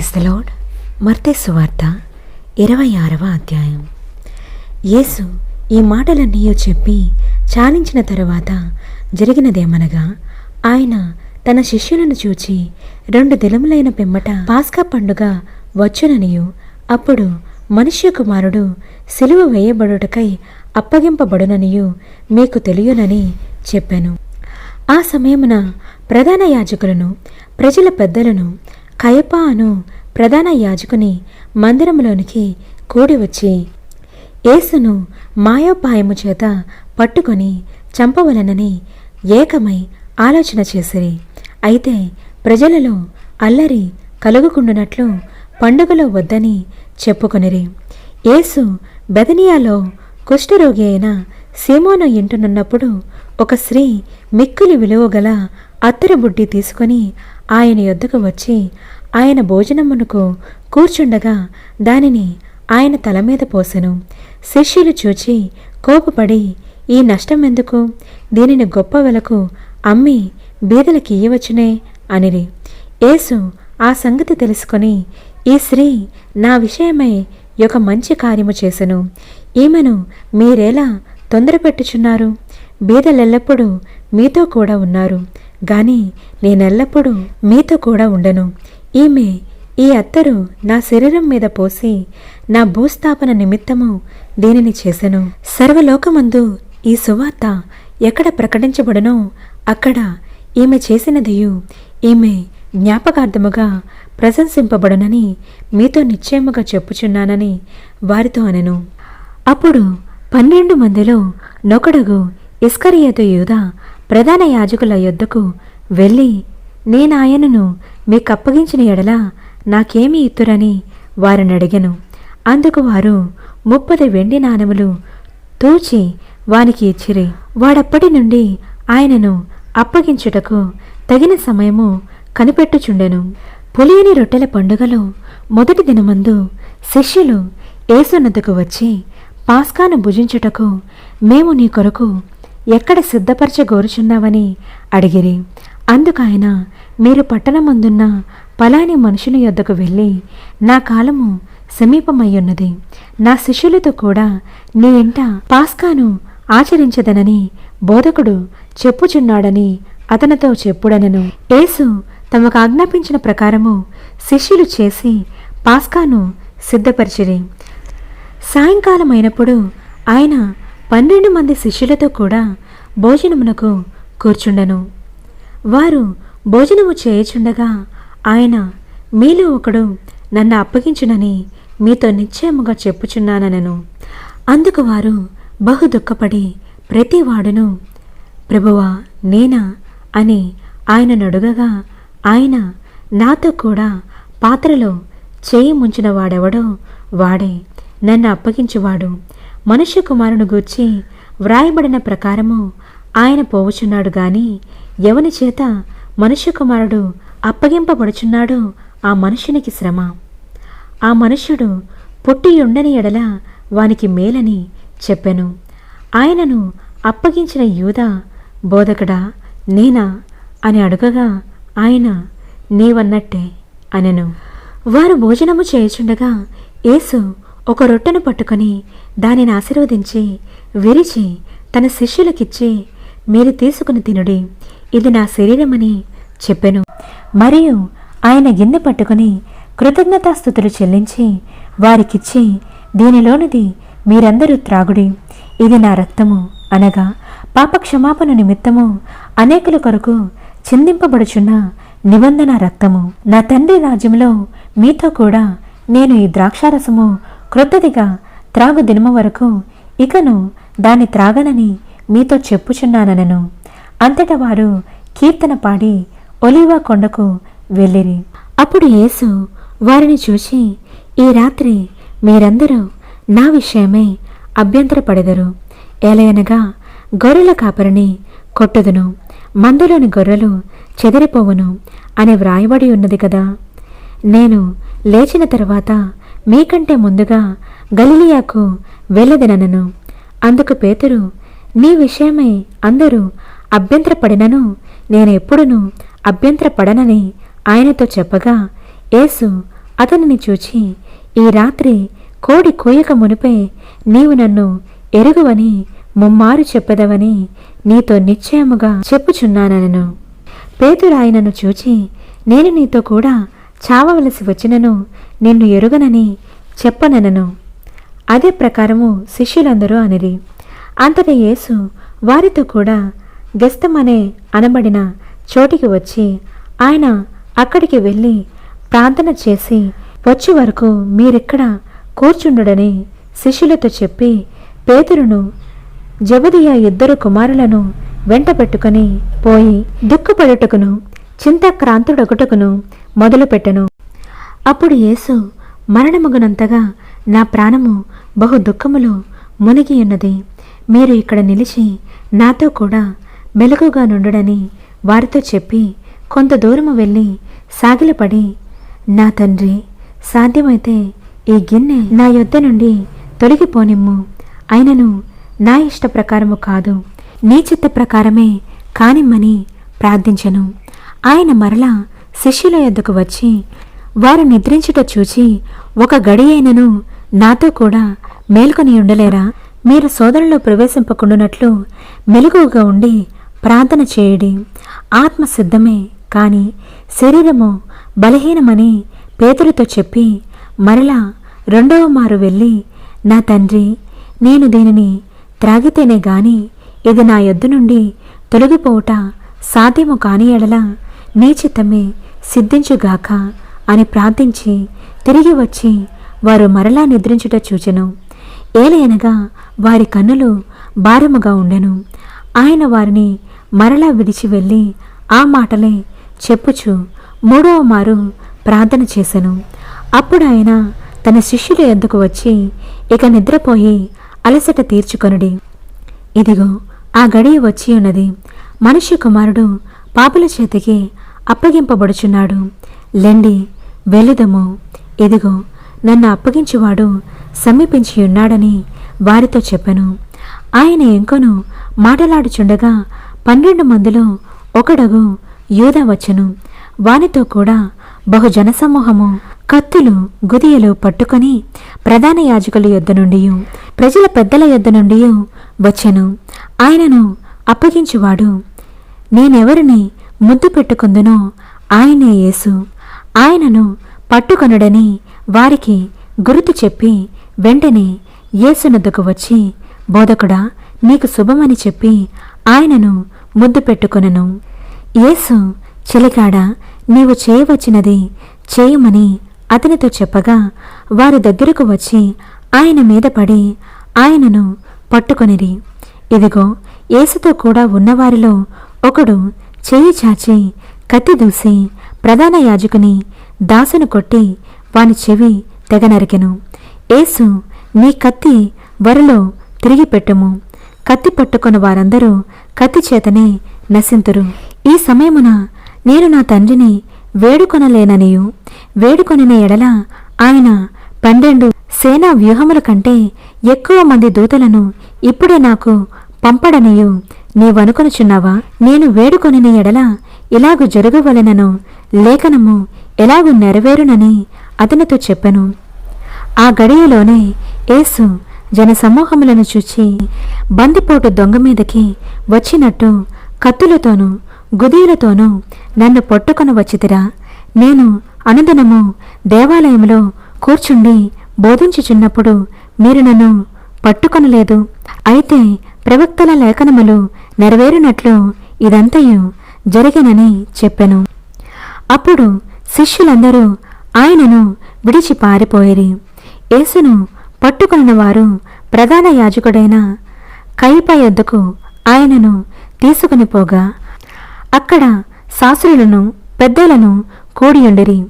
Praise the lord మర్తే సువార్త ఇరవై ఆరవ అధ్యాయం. యేసు ఈ మాటలన్నీయో చెప్పి చాలించిన తరువాత జరిగినదేమనగా ఆయన తన శిష్యులను చూచి రెండు దినములైన పిమ్మట పాస్కా పండుగ వచ్చుననియు అప్పుడు మనుష్య కుమారుడు సిలువ వేయబడుటకై అప్పగింపబడుననియు మీకు తెలియనని చెప్పాను. ఆ సమయమున ప్రధాన యాజకులను ప్రజల పెద్దలను కయప అను ప్రధాన యాజకుని మందిరములోనికి కూడి వచ్చి యేసును మాయోపాయము చేత పట్టుకొని చంపవలనని ఏకమై ఆలోచన చేసిరి. అయితే ప్రజలలో అల్లరి కలుగుకుండునట్లు పండుగలో వద్దని చెప్పుకొనిరి. యేసు బెదనియాలో కుష్ఠరోగి అయిన సీమోను ఇంటునున్నప్పుడు ఒక స్త్రీ మిక్కిలి విలువగల అత్తరు బుడ్డి తీసుకొని ఆయన యొద్దకు వచ్చి ఆయన భోజనమునకు కూర్చుండగా దానిని ఆయన తల మీద పోసెను. శిష్యులు చూచి కోపపడి ఈ నష్టం ఎందుకు దీనిని గొప్ప వెలకు అమ్మి బీదలకి ఇయ్యవచ్చునే అనిరి. యేసు ఆ సంగతి తెలుసుకొని ఈ స్త్రీ నా విషయమై ఒక మంచి కార్యము చేసెను. ఈమెను మీరేలా తొందరపెట్టుచున్నారు? బీదలెల్లప్పుడూ మీతో కూడా ఉన్నారు. గాని నేనెల్లప్పుడూ మీతో కూడా ఉండను. ఈమె ఈ అత్తరు నా శరీరం మీద పోసి నా భూస్థాపన నిమిత్తము దీనిని చేసెను. సర్వలోకమందు ఈ సువార్త ఎక్కడ ప్రకటించబడనో అక్కడ ఈమె చేసినదియు ఈమె జ్ఞాపకార్థముగా ప్రశంసింపబడనని మీతో నిశ్చయముగా చెప్పుచున్నానని వారితో అనెను. అప్పుడు పన్నెండు మందిలో నొకడుగు ఇస్కరియతు యూద ప్రధాన యాజకుల యొద్దకు వెళ్ళి నేనాయనను మీకు అప్పగించిన ఎడల నాకేమి ఇత్తురని వారిని అడిగెను. అందుకు వారు ముప్పది వెండి నాణములు తూచి వానికి ఇచ్చిరి. వాడప్పటి నుండి ఆయనను అప్పగించుటకు తగిన సమయము కనిపెట్టుచుండెను. పులియని రొట్టెల పండుగలో మొదటి దినమందు శిష్యులు ఏసునద్దకు వచ్చి పాస్కాను భుజించుటకు మేము నీ కొరకు ఎక్కడ సిద్ధపరచగోరుచున్నావని అడిగిరి. అందుకాయన మీరు పట్టణమందున్న పలాని మనుషుల యొద్దకు వెళ్ళి నా కాలము సమీపమయ్యున్నది. నా శిష్యులతో కూడా నీ ఇంట పాస్కాను ఆచరించదనని బోధకుడు చెప్పుచున్నాడని అతనితో చెప్పుడనను. యేసు తమకు ఆజ్ఞాపించిన ప్రకారము శిష్యులు చేసి పాస్కాను సిద్ధపరిచిరి. సాయంకాలం అయినప్పుడు ఆయన పన్నెండు మంది శిష్యులతో కూడా భోజనమునకు కూర్చుండెను. వారు భోజనము చేయుచుండగా ఆయన మీలో ఒకడు నన్ను అప్పగించునని మీతో నిశ్చయముగా చెప్పుచున్నానను అందుకు వారు బహు దుఃఖపడి ప్రతివాడును ప్రభువా నేనా అని ఆయనను అడుగగా ఆయన నాతో కూడా పాత్రలో చేయి ముంచిన వాడెవడో వాడే నన్ను అప్పగించువాడు. మనుష్య కుమారుని గూర్చి వ్రాయబడిన ప్రకారము ఆయన పోవుచున్నాడు గాని ఎవని చేత మనుష్య కుమారుడు అప్పగింపబడుచున్నాడో ఆ మనుషునికి శ్రమ. ఆ మనుష్యుడు పుట్టి ఉండని ఎడల వానికి మేలని చెప్పెను. ఆయనను అప్పగించిన యూద బోధకుడా నేనా? అని అడుగగా ఆయన నీవన్నట్టే అనెను. వారు భోజనము చేయుచుండగా యేసు ఒక రొట్టెను పట్టుకొని దానిని ఆశీర్వదించి విరిచి తన శిష్యులకిచ్చి మీరు తీసుకుని తినుడి. ఇది నా శరీరమని చెప్పెను. మరియు ఆయన గిన్నె పట్టుకుని కృతజ్ఞతాస్థుతులు చెల్లించి వారికిచ్చి దీనిలోనిది మీరందరూ త్రాగుడి. ఇది నా రక్తము. అనగా పాపక్షమాపణ నిమిత్తము అనేకుల కొరకు చిందింపబడుచున్న నిబంధన రక్తము. నా తండ్రి రాజ్యంలో మీతో కూడా నేను ఈ ద్రాక్షారసము క్రొత్తదిగా త్రాగు దినము వరకు ఇకను దాన్ని త్రాగనని మీతో చెప్పుచున్నాననను. అంతటా వారు కీర్తన పాడి ఒలీవా కొండకు వెళ్ళిరి. అప్పుడు యేసు వారిని చూసి ఈ రాత్రి మీరందరూ నా విషయమై అభ్యంతరపడెదరు. ఏలయనగా గొర్రెల కాపరిని కొట్టదును. మందులోని గొర్రెలు చెదిరిపోవును అని వ్రాయబడి ఉన్నది కదా. నేను లేచిన తర్వాత మీకంటే ముందుగా గలిలియాకు వెళ్ళదనను అందుకు పేతురు నీ విషయమై అందరూ అభ్యంతరపడినను నేను అభ్యంతరపడనని ఆయనతో చెప్పగా యేసు అతనిని చూచి ఈ రాత్రి కోడి కోయక మునిపే నీవు నన్ను ఎరుగువని ముమ్మారు చెప్పదవని నీతో నిశ్చయముగా చెప్పుచున్నానను పేతురాయనను చూచి నేను నీతో కూడా చావవలసి వచ్చినను నిన్ను ఎరుగనని చెప్పననను. అదే ప్రకారము శిష్యులందరూ అనిరి. అంతట యేసు వారితో కూడా గెస్తమనే అనబడిన చోటికి వచ్చి ఆయన అక్కడికి వెళ్ళి ప్రార్థన చేసి వచ్చే వరకు మీరిక్కడ కూర్చుండుడని శిష్యులతో చెప్పి పేతురును జబదియా ఇద్దరు కుమారులను వెంటబెట్టుకుని పోయి దుఃఖపడుటకును చింతాక్రాంతుడొకటకును మొదలుపెట్టెను అప్పుడు యేసు మరణముగునంతగా నా ప్రాణము బహు దుఃఖములో మునిగి ఉన్నది. మీరు ఇక్కడ నిలిచి నాతో కూడా మెలకుగా నుండుడని వారితో చెప్పి కొంత దూరము వెళ్ళి సాగిలపడి నా తండ్రి సాధ్యమైతే ఈ గిన్నె నా యొద్ద నుండి తొలగిపోనిమ్ము. అయినను నా ఇష్ట ప్రకారము కాదు నీ చిత్త ప్రకారమే కానిమ్మని ప్రార్థించను. ఆయన మరలా శిష్యుల యొద్దకు వచ్చి వారు నిద్రించుట చూచి ఒక గడియైనను నాతో కూడా మేల్కొని ఉండలేరా? మీరు సోదరులో ప్రవేశింపకుండునట్లు మెలకువగా ఉండి ప్రార్థన చేయడి. ఆత్మ సిద్ధమే కానీ శరీరము బలహీనమని పేతులతో చెప్పి మరలా రెండవ మారు వెళ్ళి నా తండ్రి నేను దీనిని త్రాగితేనే గాని ఇది నా యొద్ద నుండి తొలగిపోవుట సాధ్యము కాని ఎడల నీ చిత్తమే సిద్ధించుగాక అని ప్రార్థించి తిరిగి వచ్చి వారు మరలా నిద్రించుట చూచెను. ఏలయనగా వారి కన్నులు భారముగా ఉండెను. ఆయన వారిని మరలా విడిచి వెళ్ళి ఆ మాటలే చెప్పుచు మూడవ మారు ప్రార్థన చేశాను అప్పుడు ఆయన తన శిష్యుల ఎద్దుకు వచ్చి ఇక నిద్రపోయి అలసట తీర్చుకొనుడి. ఇదిగో ఆ గడియ వచ్చి ఉన్నది. మనుష్య కుమారుడు పాపుల చేతికి అప్పగింపబడుచున్నాడు. లెండి వెళ్ళుదము. ఇదిగో నన్ను అప్పగించువాడు సమీపించి ఉన్నాడని వారితో చెప్పెను. ఆయన ఇంకొను మాటలాడుచుండగా పన్నెండు మందిలో ఒకడగు యూద వచ్చెను. వానితో కూడా బహు జనసమూహము కత్తులు గుదియలు పట్టుకొని ప్రధాన యాజకుల యొద్ద నుండి ప్రజల పెద్దల యొద్ద నుండి వచ్చెను. ఆయనను అప్పగించువాడు నేనెవరిని ముద్దు పెట్టుకుందునో ఆయనే యేసు. ఆయనను పట్టుకొనుడని వారికి గుర్తు చెప్పి వెంటనే యేసునొద్దకు వచ్చి బోధకుడా నీకు శుభమని చెప్పి ఆయనను ముద్దు పెట్టుకొనను. యేసు చెలికాడ నీవు చేయవచ్చినది చేయమని అతనితో చెప్పగా వారి దగ్గరకు వచ్చి ఆయన మీద పడి ఆయనను పట్టుకొనిరి. ఇదిగో యేసుతో కూడా ఉన్నవారిలో ఒకడు చేయి చాచి కత్తి దూసి ప్రధాన యాజకుని దాసును కొట్టి వాని చెవి తెగ నరికెను. యేసు నీ కత్తి వరలో తిరిగి పెట్టుము. కత్తి పట్టుకున్న వారందరూ కత్తి చేతనే నశింతురు. ఈ సమయమున నేను నా తండ్రిని వేడుకొనలేననియు. వేడుకొనిన ఎడల ఆయన పన్నెండు సేనా వ్యూహముల కంటే ఎక్కువ మంది దూతలను ఇప్పుడే నాకు పంపడనియు. నీవనుకొనుచున్నావా నేను వేడుకొనిన ఎడల ఇలాగు జరగవలెనను. లేఖనము ఎలాగు నెరవేరునని అతనితో చెప్పెను. ఆ గడియలోనే యేసు జనసమూహములను చూచి బందిపోటు దొంగ మీదకి వచ్చినట్టు కత్తులతోనూ గుదీలతోనూ నన్ను పట్టుకొని వచ్చితిరా. నేను అనుదినము దేవాలయంలో కూర్చుండి బోధించుచున్నప్పుడు మీరు నన్ను పట్టుకొనలేదు. అయితే ప్రవక్తల లేఖనములు నెరవేరినట్లు ఇదంతయు జరిగినని చెప్పెను. అప్పుడు శిష్యులందరూ ఆయనను విడిచి పారిపోయిరి యేసును పట్టుకున్న వారు ప్రధాన యాజకుడైన కైప యొద్దకు ఆయనను తీసుకుని పోగా అక్కడ శాస్త్రులను పెద్దలను కూడియుండిరి.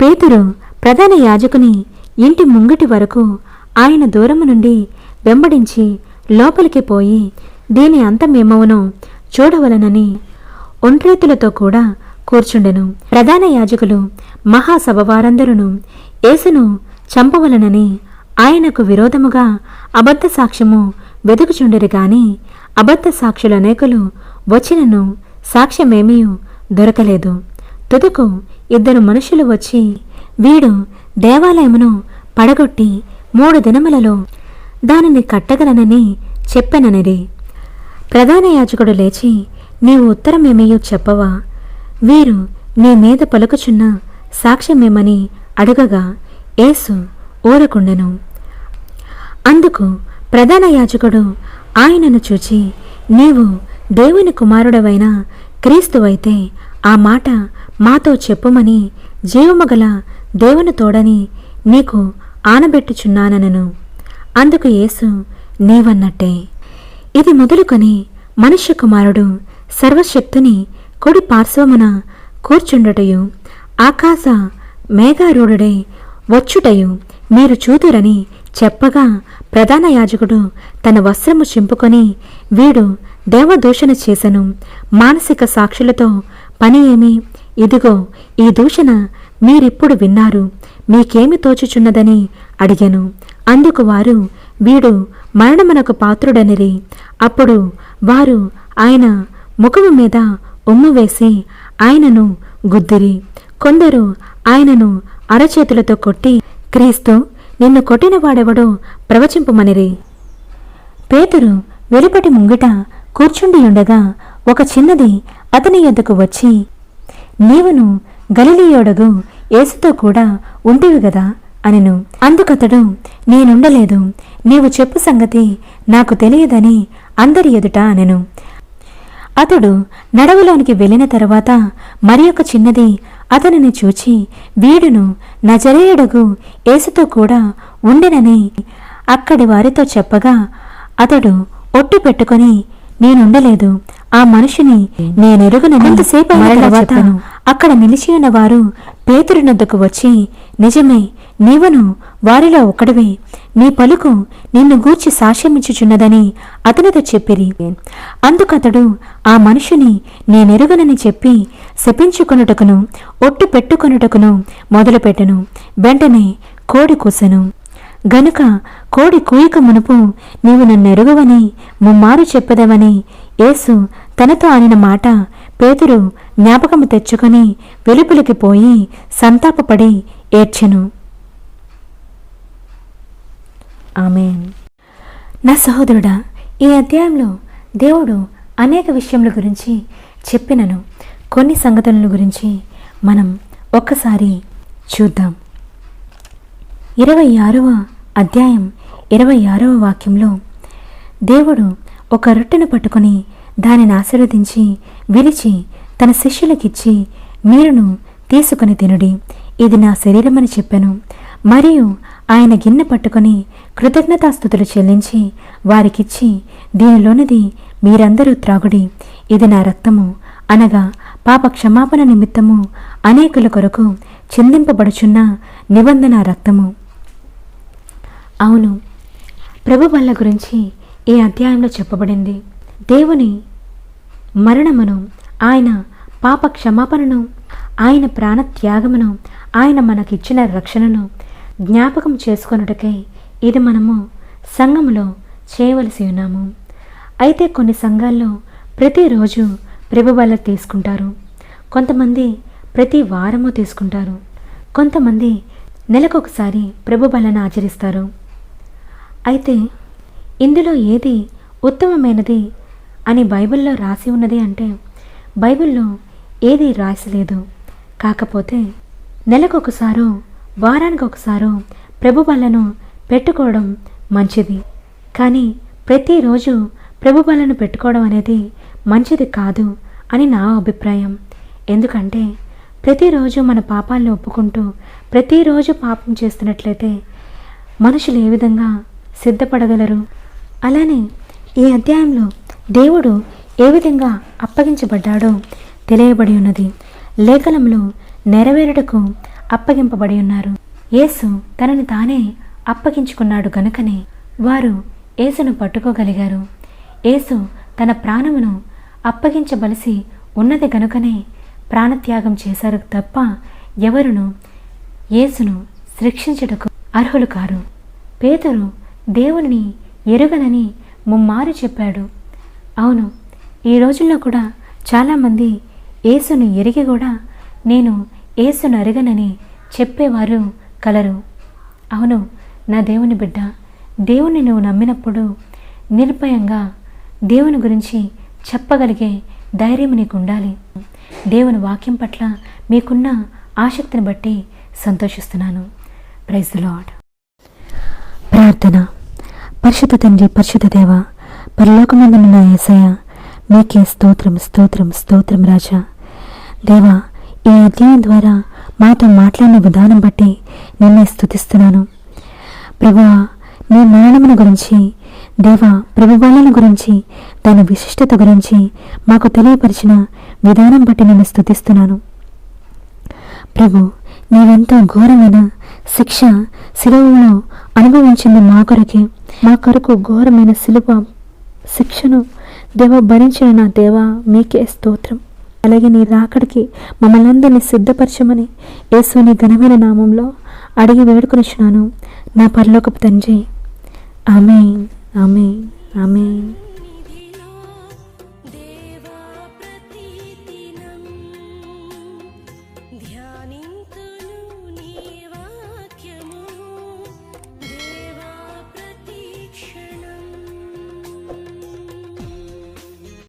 పేతురు ప్రధాన యాజకుని ఇంటి ముంగిటి వరకు ఆయన దూరము నుండి వెంబడించి లోపలికి పోయి దీని అంతమేమవునో చూడవలనని ఒంట్రేతులతో కూడా కూర్చుండెను. ప్రధాన యాజకులు మహాసభ వారందరూ యేసును చంపవలనని ఆయనకు విరోధముగా అబద్ధ సాక్ష్యము వెతుకుచుండరు గాని అబద్ధ సాక్షులు అనేకులు వచ్చినను సాక్ష్యమేమీ దొరకలేదు. తుదకు ఇద్దరు మనుషులు వచ్చి వీడు దేవాలయమును పడగొట్టి మూడు దినములలో దానిని కట్టగలనని చెప్పెననిరి. ప్రధాన యాజకుడు లేచి నీవు ఉత్తరమేమయ్యో చెప్పవా? వీరు నీ మీద పలుకుచున్న సాక్ష్యమేమని అడగగా ఏసు ఊరకుండెను. అందుకు ప్రధాన యాజకుడు ఆయనను చూచి నీవు దేవుని కుమారుడవైన క్రీస్తువైతే ఆ మాట మాతో చెప్పుమని జీవమగల దేవుని తోడని నీకు ఆనబెట్టుచున్నానను అందుకు యేసు నీవన్నట్టే. ఇది మొదలుకొని మనుష్య కుమారుడు సర్వశక్తుని కుడి పార్శ్వమున కూర్చుండుటయు ఆకాశ మేఘారూఢుడై వచ్చుటయు మీరు చూతురని చెప్పగా ప్రధాన యాజకుడు తన వస్త్రము చింపుకొని వీడు దేవదూషణ చేశను మానసిక సాక్షులతో పని ఏమి? ఇదిగో ఈ దూషణ మీరిప్పుడు విన్నారు. మీకేమి తోచుచున్నదని అడిగాను. అందుకు వారు వీడు మరణమునకు పాత్రుడనిరి. అప్పుడు వారు ఆయన ముఖము మీద ఉమ్ము వేసి ఆయనను గుద్దిరి. కొందరు ఆయనను అరచేతులతో కొట్టి క్రీస్తు నిన్ను కొట్టిన ప్రవచింపమనిరి. పేతురు వెలుపటి ముంగిట కూర్చుండి ఉండగా ఒక చిన్నది అతని యొద్దకు వచ్చి నీవును గలిలియోడగు యేసుతో కూడా ఉంటివి గదా? అనెను. అందుకతడు నేనుండలేదు. నీవు చెప్పు సంగతి నాకు తెలియదని అందరి ఎదుట అనెను. అతడు నడవలోనికి వెళ్ళిన తరువాత మరి ఒక చిన్నది అతనిని చూచి వీడును నజరేయుడగు యేసుతో కూడా ఉండెనని అక్కడి వారితో చెప్పగా అతడు ఒట్టు పెట్టుకొని నేనుండలేదు. ఆ మనిషిని తర్వాత అక్కడ నిలిచి ఉన్న వారు పేతురునొద్దకు వచ్చి నిజమే నీవును వారిలో ఒకడివే నీ పలుకు నిన్ను గూర్చి సాక్ష్యమిచ్చుచున్నదని అతనితో చెప్పిరి. అందుకతడు ఆ మనుషుని నేనెరుగనని చెప్పి శపించుకొనుటకును ఒట్టు పెట్టుకొనుటకును మొదలుపెట్టెను వెంటనే కోడి కూసెను. గనుక కోడి కూయక మునుపు నీవు నన్నెరుగవని ముమ్మారు చెప్పదవని యేసు తనతో ఆనిన మాట పేతురు జ్ఞాపకము తెచ్చుకొని వెలుపులికి పోయి సంతాపపడి ఏడ్చెను. ఆమెన్. నా సహోదరుడా ఈ అధ్యాయంలో దేవుడు అనేక విషయముల గురించి చెప్పినను. కొన్ని సంఘటనల గురించి మనం ఒక్కసారి చూద్దాం. ఇరవై ఆరవ అధ్యాయం ఇరవై ఆరవ వాక్యంలో దేవుడు ఒక రొట్టెను పట్టుకొని దానిని ఆశీర్వదించి విరిచి తన శిష్యులకిచ్చి మీరును తీసుకొని తినుడి. ఇది నా శరీరమని చెప్పాను. మరియు ఆయన గిన్నె పట్టుకొని కృతజ్ఞతాస్థుతులు చెల్లించి వారికిచ్చి దీనిలోనిది మీరందరూ త్రాగుడి. ఇది నా రక్తము. అనగా పాప క్షమాపణ నిమిత్తము అనేకుల కొరకు చిందింపబడుచున్న నిబంధన రక్తము. అవును ప్రభు వల్ల గురించి ఈ అధ్యాయంలో చెప్పబడింది. దేవుని మరణమును ఆయన పాప క్షమాపణను ఆయన ప్రాణ త్యాగమును ఆయన మనకిచ్చిన రక్షణను జ్ఞాపకం చేసుకొనుటకై ఇది మనము సంఘములో చేయవలసి ఉన్నాము. అయితే కొన్ని సంఘాల్లో ప్రతిరోజు ప్రభుబల తీసుకుంటారు. కొంతమంది ప్రతి వారము తీసుకుంటారు. కొంతమంది నెలకొకసారి ప్రభుబలను ఆచరిస్తారు. అయితే ఇందులో ఏది ఉత్తమమైనది అని బైబిల్లో రాసి ఉన్నది అంటే బైబిల్లో ఏది రాసలేదు కాకపోతే నెలకొకసారో వారానికి ఒకసారో ప్రభుబలను పెట్టుకోవడం మంచిది. కానీ ప్రతిరోజు ప్రభుబలను పెట్టుకోవడం అనేది మంచిది కాదు అని నా అభిప్రాయం. ఎందుకంటే ప్రతిరోజు మన పాపాలను ఒప్పుకుంటూ ప్రతిరోజు పాపం చేస్తున్నట్లయితే మనుషులు ఏ విధంగా సిద్ధపడగలరు? అలానే ఈ అధ్యాయంలో దేవుడు ఏ విధంగా అప్పగించబడ్డాడో తెలియబడి ఉన్నది. లేఖనంలో నెరవేరుటకు అప్పగింపబడి ఉన్నారు. యేసు తనని తానే అప్పగించుకున్నాడు గనుకనే వారు యేసును పట్టుకోగలిగారు. యేసు తన ప్రాణమును అప్పగించబలిసి ఉన్నది గనుకనే ప్రాణత్యాగం చేశారు తప్ప ఎవరును యేసును శిక్షించటకు అర్హులు కారు. పేదరు దేవుని ఎరుగనని ముమ్మారు చెప్పాడు. అవును ఈ రోజుల్లో కూడా చాలామంది యేసును ఎరిగి కూడా నేను యేసును అరగనని చెప్పేవారు కలరు. అవును నా దేవుని బిడ్డ దేవుని నువ్వు నమ్మినప్పుడు నిర్భయంగా దేవుని గురించి చెప్పగలిగే ధైర్యం నీకు ఉండాలి దేవుని వాక్యం పట్ల మీకున్న ఆసక్తిని బట్టి సంతోషిస్తున్నాను. ప్రైజ్ లాడ్ ప్రార్థన. పరిశుద్ధ తండ్రి పరిశుద్ధ దేవ పరలోకమందున్న యేసయ్య మీకే స్తోత్రం స్తోత్రం స్తోత్రం రాజా. దేవా ఈ అధ్యాయం ద్వారా మాతో మాట్లాడిన విధానం బట్టి నిన్నే స్థుతిస్తున్నాను ప్రభువా నీ మరణమును గురించి దేవా ప్రభువాళ్ళను గురించి దాని విశిష్టత గురించి మాకు తెలియపరిచిన విధానం బట్టి నేను స్తుతిస్తున్నాను. ప్రభు నీవెంతో ఘోరమైన శిక్ష శిలువలో అనుభవించింది మా కొరకే. మా కొరకు ఘోరమైన శిలువ శిక్షను దేవ భరించిన నా దేవా మీకే స్తోత్రం. అలాగే నీ రాకడికి మమ్మల్ని అందరినీ సిద్ధపరచమని యేసుని ఘనమైన నామంలో అడిగి వేడుకొనిచున్నాను. నా పరలోకపు తండ్రి. ఆమె ఆమె ఆమె